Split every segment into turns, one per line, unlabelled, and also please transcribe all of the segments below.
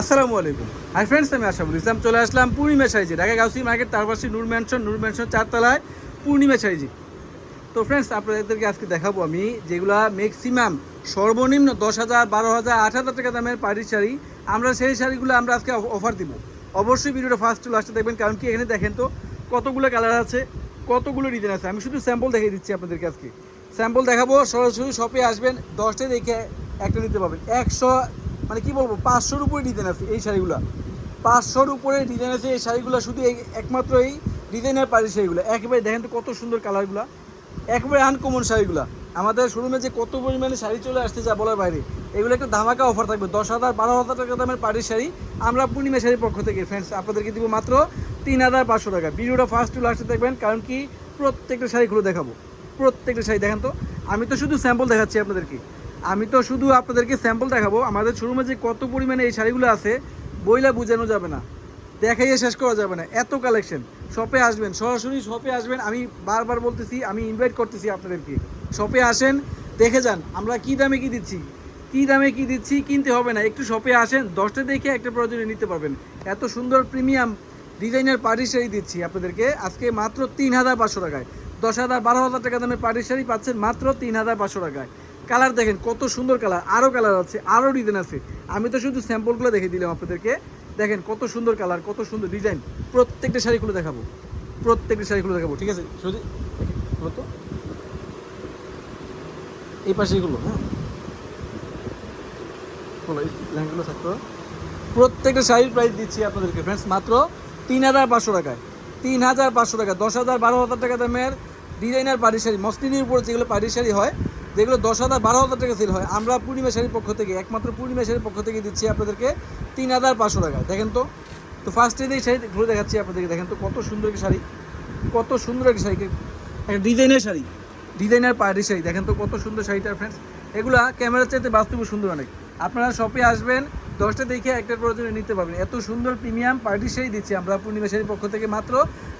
আসসালামু আলাইকুম। Hi friends আমি আশাফুল ইসলাম, চলে আসলাম পূর্ণিমা সাইজি ঢাকা গাউসি মার্কেট, তার পাশে নূর ম্যানশন নূর ম্যানশন চারতলায় পূর্ণিমা সাইজি তো ফ্রেন্ডস আপনাদেরকে আজকে দেখাবো আমি যেগুলা ম্যাক্সিমাম সর্বনিম্ন দশ হাজার, বারো হাজার, আট হাজার টাকা দামের পাড়ির শাড়ি। আমরা সেই শাড়িগুলো আমরা আজকে অফার দিব। অবশ্যই ভিডিওটা ফার্স্ট লাস্টে দেখবেন, কারণ কি এখানে দেখেন তো কতগুলো কালার আছে, কতগুলো ডিজাইন আছে। আমি শুধু স্যাম্পল দেখিয়ে দিচ্ছি আপনাদেরকে আজকে। স্যাম্পল দেখাবো, সরাসরি শপে আসবেন দশটা দেখে একটা নিতে পারবেন। একশো মানে কি বলব, পাঁচশোর উপরে ডিজাইন আছে এই শাড়িগুলো। পাঁচশোর উপরে ডিজাইন আছে এই শাড়িগুলো, শুধু এই একমাত্র এই ডিজাইনের পাড়ি শাড়িগুলো। একেবারে দেখেন তো কত সুন্দর কালারগুলো একেবারে আনকমন শাড়িগুলো। আমাদের শোরুমে যে কত পরিমাণে শাড়ি চলে আসছে যা বলার বাইরে, এগুলো একটা ধামাকা অফার থাকবে। দশ হাজার, বারো হাজার টাকা দামের পাড়ির শাড়ি আমরা পূর্ণিমা শাড়ির পক্ষ থেকে। ফ্রেন্ডস আপনাদেরকে দিব মাত্র তিন হাজার পাঁচশো টাকা। ভিডিওটা ফার্স্ট টু লাস্টে দেখবেন, কারণ কি? প্রত্যেকটা শাড়িগুলো দেখাবো। প্রত্যেকটা শাড়ি, দেখেন তো? আমি তো শুধু স্যাম্পল দেখাচ্ছি আপনাদেরকে। আমি তো শুধু আপনাদেরকে স্যাম্পল দেখাবো। আমাদের শোরুমে যে কত পরিমাণে এই শাড়িগুলো আছে, বইলা বোঝানো যাবে না। দেখাইয়ে শেষ করা যাবে না। এত কালেকশন শপে আসবেন, সরাসরি শপে আসবেন। আমি বারবার বলতেছি, আমি ইনভাইট করতেছি আপনাদেরকে। শপে আসেন, দেখে যান, আমরা কি দামে কি দিচ্ছি? কি দামে কি দিচ্ছি? কিনতে হবে না। একটু শপে আসেন, দশটা দেখে একটা প্রয়োজনে নিতে পারবেন। এত সুন্দর প্রিমিয়াম ডিজাইনের পার্টি শাড়ি দিচ্ছি আপনাদেরকে। আজকে মাত্র তিন হাজার পাঁচশো টাকায়। দশ হাজার বারো হাজার টাকা দামের পার্টি শাড়ি পাচ্ছেন মাত্র তিন হাজার পাঁচশো টাকায়। কালার দেখেন, কত সুন্দর কালার আরও কালার আছে আরও ডিজাইন আছে। আমি তো শুধু স্যাম্পলগুলো দেখে দিলাম আপনাদেরকে। দেখেন, কত সুন্দর কালার কত সুন্দর ডিজাইন প্রত্যেকটা শাড়িগুলো দেখাবো, প্রত্যেকটা শাড়িগুলো দেখাবো, ঠিক আছে? শুধু বলো তো এই পাশে এগুলো হ্যাঁ থাকতো। প্রত্যেকটা শাড়ির প্রাইস দিচ্ছি আপনাদেরকে ফ্রেন্ডস মাত্র তিন হাজার পাঁচশো টাকায়। তিন হাজার পাঁচশো টাকা, দশ হাজার বারো হাজার টাকা দামের ডিজাইনার পাড়ি শাড়ি, মসলিনের উপরে যেগুলো পাড়ি শাড়ি হয় যেগুলো দশ হাজার, বারো হাজার টাকা সেল হয়, আমরা পূর্ণিমা শাড়ির পক্ষ থেকে, একমাত্র পূর্ণিমা শাড়ির পক্ষ থেকে দিচ্ছি আপনাদেরকে তিন হাজার পাঁচশো টাকা। দেখেন তো তো ফার্স্টে এই শাড়ি ঘুরে দেখাচ্ছি আপনাদেরকে, দেখেন তো কত সুন্দর একটি শাড়ি, কত সুন্দর একটি শাড়ি, একটা ডিজাইনের শাড়ি, ডিজাইনার পাড়ি শাড়ি, দেখেন তো কত সুন্দর শাড়িটা ফ্রেন্ডস এগুলো ক্যামেরার চাইতে বাস্তবে সুন্দর অনেক। আপনারা শপে আসবেন, দশটা দেখে একটার প্রয়োজনে নিতে পারবেন। এত সুন্দর প্রিমিয়াম পার্টি শাড়ি দিচ্ছি আমরা পূর্ণিমা শাড়ির পক্ষ থেকে মাত্র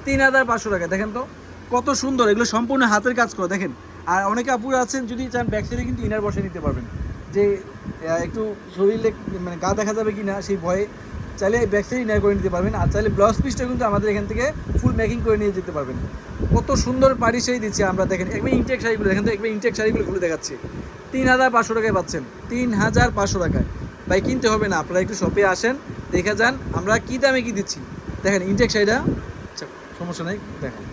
তিন হাজার পাঁচশো টাকা। দেখেন তো কত সুন্দর, এগুলো সম্পূর্ণ হাতের কাজ করা। দেখেন আর অনেকে আপুরা আছেন, যদি চান ব্যাক সাইডে কিন্তু ইনার বসে নিতে পারবেন। যে একটু শরীরে মানে গা দেখা যাবে কি না সেই ভয়ে চাইলে ব্যাক সাইড ইনার করে নিতে পারবেন। আর চাইলে ব্লাউজ পিসটা কিন্তু আমাদের এখান থেকে ফুল মেকিং করে নিয়ে যেতে পারবেন। কত সুন্দর পাড়ি শাড়ি দিচ্ছে আমরা, দেখেন। একবার ইনটেক শাড়িগুলো, দেখেন তো, একবার ইনটেক শাড়িগুলো খুলে দেখাচ্ছে। তিন হাজার পাঁচশো টাকায় পাচ্ছেন। তিন হাজার পাঁচশো টাকায়। ভাই, কিনতে হবে না, আপনারা একটু শপে আসেন, দেখে যান আমরা কী দামে কি দিচ্ছি। দেখেন ইনটেক শাড়িটা আচ্ছা সমস্যা নেই, দেখেন।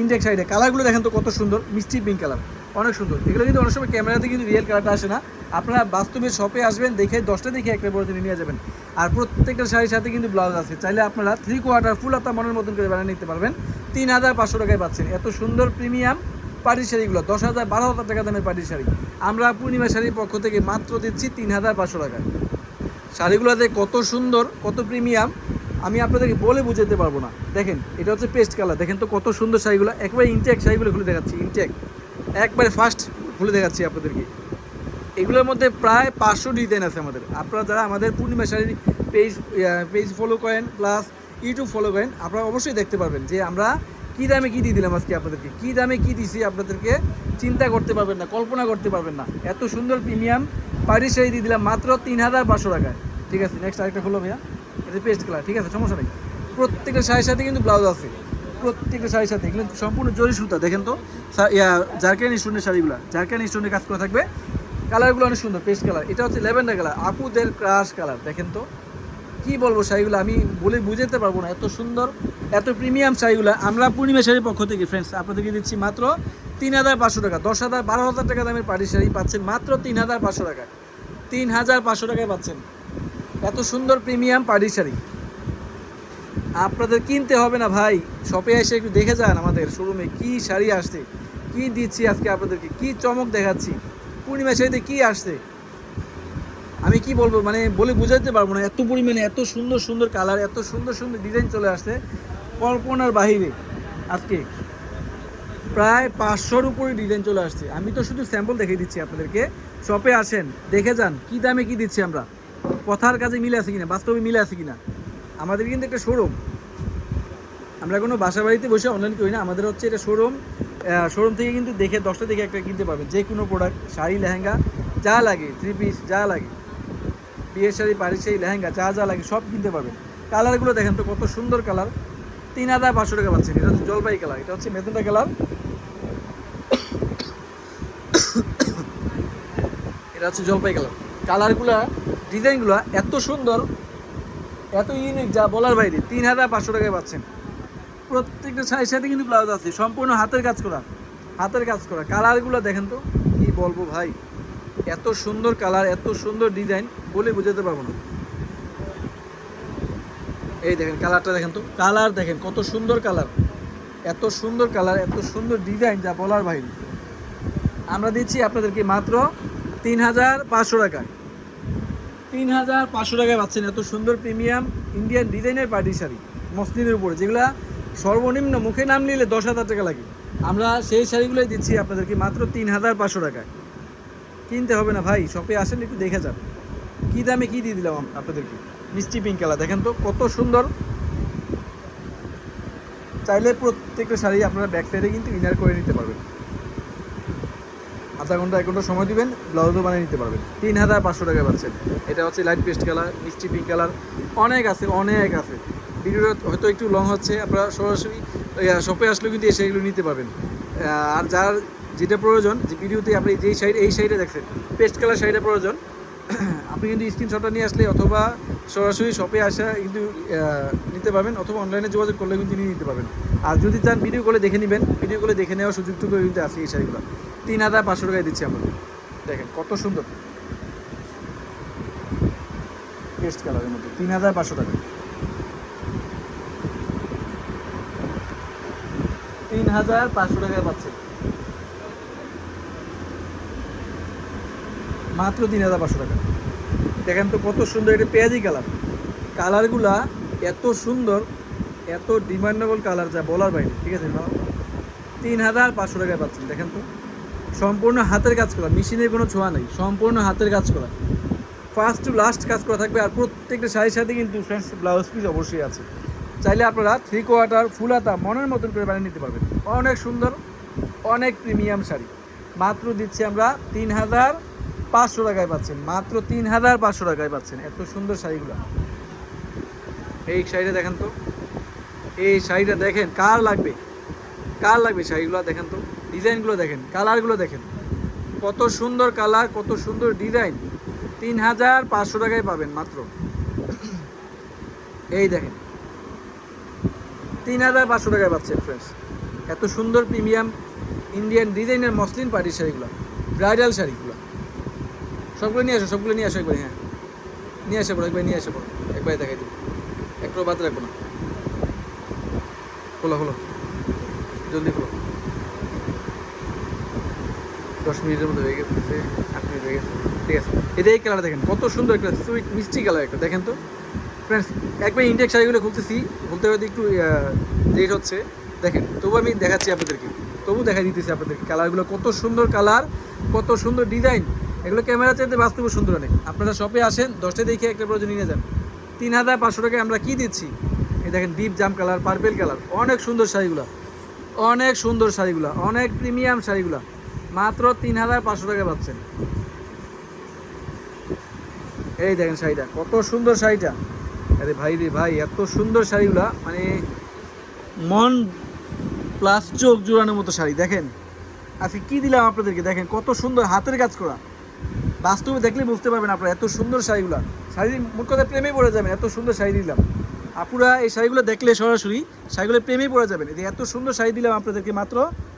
ইনটেক সাইডে কালারগুলো দেখেন তো কত সুন্দর, মিষ্টি পিঙ্ক কালার অনেক সুন্দর। এগুলো কিন্তু অনেক সময় ক্যামেরাতে কিন্তু রিয়েল কালারটা আসে না। আপনারা বাস্তবে শপে আসবেন, দেখে দশটা দেখে একটা বড় নিয়ে যাবেন। আর প্রত্যেকটা শাড়ির সাথে কিন্তু ব্লাউজ আছে। চাইলে আপনারা থ্রি কোয়ার্টার ফুল আপনার মনের মতন করে বানিয়ে নিতে পারবেন। তিন হাজার পাঁচশো টাকায় পাচ্ছেন। এত সুন্দর প্রিমিয়াম পাটি শাড়িগুলো, দশ হাজার, বারো হাজার টাকা দামের পাটি শাড়ি। আমরা পূর্ণিমা শাড়ির পক্ষ থেকে মাত্র দিচ্ছি তিন হাজার পাঁচশো টাকায়। শাড়িগুলোতে কত সুন্দর, কত প্রিমিয়াম আমি আপনাদেরকে বলে বুঝাতে পারব না। দেখেন, এটা হচ্ছে পেস্ট কালার দেখেন তো কত সুন্দর শাড়িগুলো। একবারে ইনটেক শাড়িগুলো খুলে দেখাচ্ছি ইনটেক একবারে ফার্স্ট খুলে দেখাচ্ছি আপনাদেরকে। এগুলোর মধ্যে প্রায় পাঁচশো ডিজাইন আছে আমাদের। আপনারা যারা আমাদের পূর্ণিমা শাড়ির পেজ পেজ ফলো করেন প্লাস ইউটিউব ফলো করেন, আপনারা অবশ্যই দেখতে পারবেন যে আমরা কী দামে কী দিয়ে দিলাম আজকে আপনাদেরকে। কী দামে কী দিছি আপনাদেরকে চিন্তা করতে পারবেন না, কল্পনা করতে পারবেন না। এত সুন্দর প্রিমিয়াম পাড়ি শাড়ি দিয়ে দিলাম মাত্র তিন হাজার পাঁচশো টাকায়। ঠিক আছে নেক্সট আরেকটা হলো ভাইয়া। এটা পেস্ট কালার ঠিক আছে? সমস্যা নেই। প্রত্যেকটা শাড়ির সাথে কিন্তু ব্লাউজ আছে। প্রত্যেকটা শাড়ির সাথে, এগুলো সম্পূর্ণ জরি সুতা, দেখেন তো? জারকান স্টোনের শাড়িগুলো, জারকান স্টোনের কাজ করা থাকবে। কালারগুলো অনেক সুন্দর পেস্ট কালার এটা হচ্ছে ল্যাভেন্ডার কালার আপুদের ক্রাশ কালার, দেখেন তো? কি বলব শাড়িগুলো, আমি বলে বুঝাতে পারব না। এত সুন্দর, এত প্রিমিয়াম শাড়িগুলো। আমরা পূর্ণিমা শাড়ির পক্ষ থেকে ফ্রেন্ডস আপনাদেরকে দিচ্ছি মাত্র তিন হাজার পাঁচশো টাকা। দশ হাজার, বারো হাজার টাকা দামের পাটি শাড়ি পাচ্ছেন মাত্র তিন হাজার পাঁচশো টাকা তিন হাজার পাঁচশো টাকায় পাচ্ছেন। এত সুন্দর প্রিমিয়াম পাটি শাড়ি। আপনাদের কিনতে হবে না ভাই। শপে এসে একটু দেখে যান আমাদের শোরুমে কি শাড়ি আসছে, কি দিচ্ছি আজকে আপনাদেরকে, কি চমক দেখাচ্ছি, পূর্ণিমা শাড়িতে কি আসছে। আমি কি বলব মানে বলে বোঝাতে পারব না, এত পরিমাণে এত সুন্দর সুন্দর কালার, এত সুন্দর সুন্দর ডিজাইন চলে আসছে কল্পনার বাহিরে আজকে। প্রায় পাঁচশোর উপরে ডিজাইন চলে আসছে। আমি তো শুধু স্যাম্পল দেখিয়ে দিচ্ছি আপনাদেরকে। শপে আসেন, দেখে যান, কি দামে কি দিচ্ছি আমরা। কথার কাজে মিলে আছে কিনা, বাস্তবে মিলে আছে কিনা, আমাদের কিন্তু একটা শোরুম আমরা কোনো বাসা বাড়িতে বসে অনলাইন করি না, আমাদের হচ্ছে এটা শোরুম শোরুম থেকে কিন্তু দেখে, দশটা থেকে একটা কিনতে পারবেন। যে কোনো প্রোডাক্ট শাড়ি, লেহেঙ্গা, যা লাগে থ্রি পিস যা লাগে। বিয়ের শাড়ি, বাড়ির শাড়ি, লেহেঙ্গা, যা যা লাগে, সব কিনতে পারবেন। কালারগুলো দেখেন তো, কত সুন্দর কালার তিন হাজার পাঁচশো টাকা পাচ্ছেন, এটা হচ্ছে জলপাই কালার এটা হচ্ছে মেজেন্টা কালার এটা হচ্ছে জলপাই কালার কালারগুলা ডিজাইনগুলো এত সুন্দর, এত ইউনিক যা বলার বাইরে, তিন হাজার পাঁচশো টাকায় পাচ্ছেন। প্রত্যেকটা শাড়ির সাথে কিন্তু ব্লাউজ আছে, সম্পূর্ণ হাতের কাজ করা, হাতের কাজ করা। কালারগুলো দেখেন তো, কি বলব ভাই, এত সুন্দর কালার, এত সুন্দর ডিজাইন, বলে বোঝাতে পারব না। এই দেখেন কালারটা দেখেন তো, কালার দেখেন, কত সুন্দর কালার, এত সুন্দর কালার, এত সুন্দর ডিজাইন, যা বলার বাইরে। আমরা দিচ্ছি আপনাদেরকে মাত্র তিন হাজার পাঁচশো টাকায় তিন হাজার পাঁচশো টাকায় পাচ্ছেন। এত সুন্দর প্রিমিয়াম ইন্ডিয়ান ডিজাইনের পার্টি শাড়ি, মসলিনের উপরে। যেগুলা সর্বনিম্ন মুখে নাম নিলে দশ হাজার টাকা লাগে। আমরা সেই শাড়িগুলোই দিচ্ছি আপনাদেরকে মাত্র তিন হাজার পাঁচশো টাকায়। কিনতে হবে না ভাই, শপে আসেন, একটু দেখে যান। কী দামে কী দিয়ে দিলাম আপনাদেরকে? মিষ্টি পিঙ্ক কালার দেখেন তো কত সুন্দর। চাইলে প্রত্যেকটা শাড়ি আপনারা ব্যাক সাইডে কিন্তু ইনার করে নিতে পারবেন। আধা ঘণ্টা, এক ঘণ্টা সময় দিবেন, ব্লাউজও বানিয়ে নিতে পারবেন। তিন হাজার পাঁচশো টাকা পাচ্ছেন এটা হচ্ছে লাইট পেস্ট কালার মিষ্টি পিঙ্ক কালার অনেক আছে অনেক আছে। ভিডিওটা হয়তো একটু লং হচ্ছে, আপনারা সরাসরি শপে আসলেও কিন্তু এই শাড়িগুলো নিতে পারবেন। আর যার যেটা প্রয়োজন, যে ভিডিওতে আপনি যেই সাইড এই সাইডে দেখছেন পেস্ট কালার শাড়িটা প্রয়োজন, আপনি কিন্তু স্ক্রিনশটটা নিয়ে আসলে অথবা সরাসরি শপে আসা কিন্তু নিতে পারবেন, অথবা অনলাইনে যোগাযোগ করলে কিন্তু নিয়ে নিতে পারবেন। আর যদি চান ভিডিও করে দেখে নেবেন ভিডিও করে দেখে নেওয়ার সুযোগটুকু কিন্তু আছে এই শাড়িগুলো তিন হাজার পাঁচশো টাকায় দিচ্ছি আমরা। দেখেন কত সুন্দর। পেস্ট কালারের মধ্যে। তিন হাজার পাঁচশো টাকা। তিন হাজার পাঁচশো টাকায় পাচ্ছেন মাত্র তিন হাজার পাঁচশো টাকা। দেখেন তো কত সুন্দর এটা পেঁয়াজি কালার। কালারগুলা এত সুন্দর, এত ডিমান্ডেবল কালার যা বলার বাইরে, ঠিক আছে তিন হাজার পাঁচশো টাকায় পাচ্ছেন, দেখেন তো। সম্পূর্ণ হাতের কাজ করা, মেশিনের কোনো ছোঁয়া নেই, সম্পূর্ণ হাতের কাজ করা। ফার্স্ট টু লাস্ট কাজ করা থাকবে, আর প্রত্যেকটা শাড়ির সাথে কিন্তু ফ্রেন্ডস ব্লাউজ পিস অবশ্যই আছে। চাইলে আপনারা থ্রি কোয়ার্টার ফুল হাতা, মনের মতন করে বানিয়ে নিতে পারবেন। অনেক সুন্দর, অনেক প্রিমিয়াম শাড়ি। মাত্র দিচ্ছি আমরা তিন হাজার পাঁচশো টাকায় পাচ্ছেন, মাত্র তিন হাজার পাঁচশো টাকায় পাচ্ছেন, এত সুন্দর শাড়িগুলো। এই শাড়িটা দেখেন তো, এই শাড়িটা দেখেন, কার লাগবে? কার লাগবে শাড়িগুলো দেখেন তো? ডিজাইনগুলো দেখেন, কালারগুলো দেখেন। কত সুন্দর কালার, কত সুন্দর ডিজাইন। তিন হাজার পাঁচশো টাকায় পাবেন মাত্র। এই দেখেন। তিন হাজার পাঁচশো টাকায় পাচ্ছেন ফ্রেন্ডস এত সুন্দর প্রিমিয়াম ইন্ডিয়ান ডিজাইনের মসলিন পার্টির শাড়িগুলো ব্রাইডাল শাড়িগুলো। সবগুলো নিয়ে আসো, সবগুলো নিয়ে আসো একবার হ্যাঁ। নিয়ে আসে পড়ো একবার নিয়ে আসে পড়ো একবার দেখাই দিই। একটু বাদ রাখব না। খোলো খোলো। জলদি খোলো। দশ মিনিটের মধ্যে হয়ে গেছে আট মিনিট হয়ে গেছে ঠিক আছে। এটা এই কালার দেখেন, কত সুন্দর একটা সুইট মিষ্টি কালার একটা, দেখেন তো। ফ্রেন্ডস একবার ইন্ডিয়ান শাড়িগুলো খুলতেছি, খুলতে হয়তো একটু লেট হচ্ছে। দেখেন, তবু আমি দেখাচ্ছি আপনাদেরকে, তবু দেখা দিতেছি আপনাদেরকে কালারগুলো কত সুন্দর কালার কত সুন্দর ডিজাইন এগুলো ক্যামেরা চাইতে বাস্তবে সুন্দর অনেক। আপনারা শপে আসেন দশটা দেখে একটা প্রয়োজন নিয়ে যান। তিন হাজার পাঁচশো টাকায় আমরা কী দিচ্ছি? এই দেখেন ডিপ জাম কালার পার্পেল কালার অনেক সুন্দর শাড়িগুলো, অনেক সুন্দর শাড়িগুলো, অনেক প্রিমিয়াম শাড়িগুলো। মাত্র তিন হাজার পাঁচশো টাকা পাচ্ছেন। এই দেখেন শাড়িটা, কত সুন্দর শাড়িটা। আরে ভাই রে ভাই, এত সুন্দর শাড়িগুলা মানে মন প্লাস চোখ জোড়ানোর মতো শাড়ি, দেখেন। আজকে কি দিলাম আপনাদেরকে? দেখেন, কত সুন্দর হাতের কাজ করা। বাস্তবে দেখলে বুঝতে পারবেন আপনারা এত সুন্দর শাড়িগুলা। শাড়ি মোট কথা প্রেমে পড়ে যাবেন, এত সুন্দর শাড়ি দিলাম। আপুরা এই শাড়িগুলো দেখলে সরাসরি শাড়িগুলো প্রেমে পড়ে যাবেন। এত সুন্দর শাড়ি দিলাম আপনাদেরকে মাত্র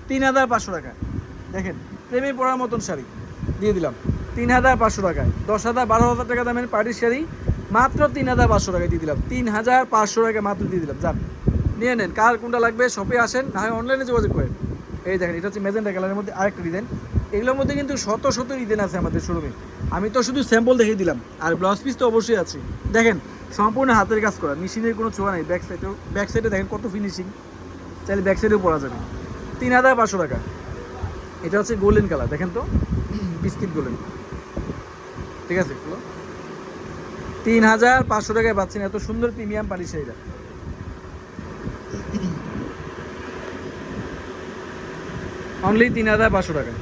তিন হাজার পাঁচশো টাকা। দেখেন, প্রেমে পড়ার মতন শাড়ি। দিয়ে দিলাম। তিন হাজার পাঁচশো টাকায়। দশ হাজার বারো হাজার টাকা দামের পার্টির শাড়ি, মাত্র তিন হাজার পাঁচশো টাকায় দিয়ে দিলাম। তিন হাজার পাঁচশো টাকায় মাত্র দিয়ে দিলাম। যান, নিয়ে নেন। কার কোনটা লাগবে, শপে আসেন, না হয় অনলাইনে যোগাযোগ করেন। এই দেখেন, এটা হচ্ছে মেজেন্টা কালারের মধ্যে আরেকটা ডিজাইন এগুলোর মধ্যে কিন্তু শত শত ডিজাইন আছে আমাদের শোরুমে আমি তো শুধু স্যাম্পল দেখিয়ে দিলাম। আর ব্লাউজ পিস তো অবশ্যই আছে। দেখেন, সম্পূর্ণ হাতের কাজ করা। মেশিনের কোনো ছোঁয়া নেই। ব্যাক সাইডেও ব্যাক সাইডে দেখেন কত ফিনিশিং চাইলে ব্যাক সাইডেও পরা যাবে। তিন হাজার পাঁচশো টাকা। এটা হচ্ছে গোল্ডেন কালার দেখেন তো? বিস্কিট গোল্ডেন ঠিক আছে? তিন হাজার পাঁচশো টাকায় পাচ্ছেন, এত সুন্দর প্রিমিয়াম পানি শাড়িটা অনলি তিন হাজার পাঁচশো টাকা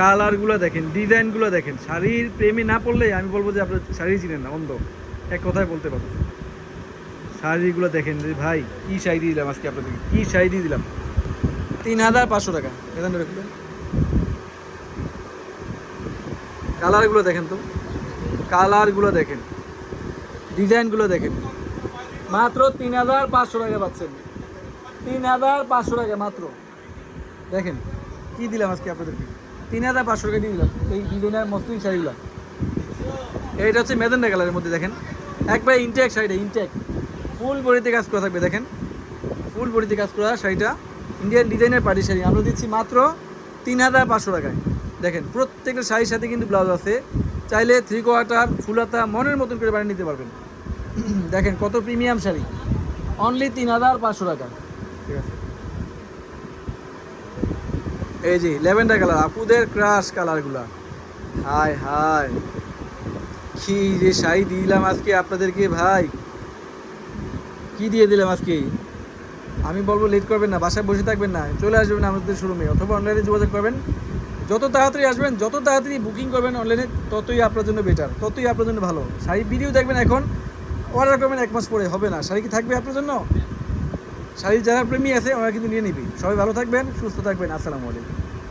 কালারগুলো দেখেন, ডিজাইনগুলো দেখেন। শাড়ির প্রেমে না পড়লে আমি বলব যে আপনার শাড়ি চিনেন না, অন্ধ। এক কথায় বলতে পারব। শাড়িগুলো দেখেন ভাই, কি শাড়ি দিয়ে দিলাম আজকে আপনাদেরকে? কি শাড়ি দিয়ে দিলাম? তিন হাজার পাঁচশো টাকা। এখানে রাখবেন কালারগুলো দেখেন তো। কালারগুলো দেখেন। ডিজাইনগুলো দেখেন। মাত্র তিন হাজার পাঁচশো টাকা পাচ্ছেন। তিন হাজার পাঁচশো টাকা মাত্র। দেখেন, কি দিলাম আজকে আপনাদেরকে? তিন হাজার পাঁচশো টাকা দিয়ে দিলাম। এই ডিজাইনার মসলিন শাড়িগুলো। এইটা হচ্ছে মেজেন্ডা কালারের মধ্যে, দেখেন। একবার ইনটেক শাড়িটা, ইনটেক। ফুল বডিতে কাজ করা থাকবে, দেখেন। ফুল বডিতে কাজ করা শাড়িটা। ইন্ডিয়ান ডিজাইনের পার্টি শাড়ি। আমরা দিচ্ছি মাত্র তিন হাজার পাঁচশো টাকায়। দেখেন, প্রত্যেকটা শাড়ির সাথে কিন্তু ব্লাউজ আছে। চাইলে থ্রি কোয়ার্টার ফুলাতা, মনের মতন করে বানিয়ে নিতে পারবেন। দেখেন, কত প্রিমিয়াম শাড়ি। অনলি তিন হাজার পাঁচশো টাকা। ঠিক আছে? এই যে, ল্যাভেন্ডার কালার, আপুদের ক্রাশ কালারগুলা হাই হাই কি যে শাড়ি দিলাম আজকে আপনাদেরকে, ভাই। কি দিয়ে দিলাম আজকে? আমি বলব লেট করবেন না, বাসায় বসে থাকবেন না, চলে আসবেন আমাদের শোরুমে অথবা অনলাইনে যোগাযোগ করবেন। যত তাড়াতাড়ি আসবেন, যত তাড়াতাড়ি বুকিং করবেন অনলাইনে ততই আপনার জন্য বেটার ততই আপনার জন্য ভালো। শাড়ি ভিডিও দেখবেন এখন অর্ডার করবেন এক মাস পরে, হবে না। শাড়ি কি থাকবে আপনার জন্য? শাড়ির যারা প্রেমী আছে, ওরা কিন্তু নিয়ে নিবি। সবাই ভালো থাকবেন, সুস্থ থাকবেন। আসসালামু আলাইকুম।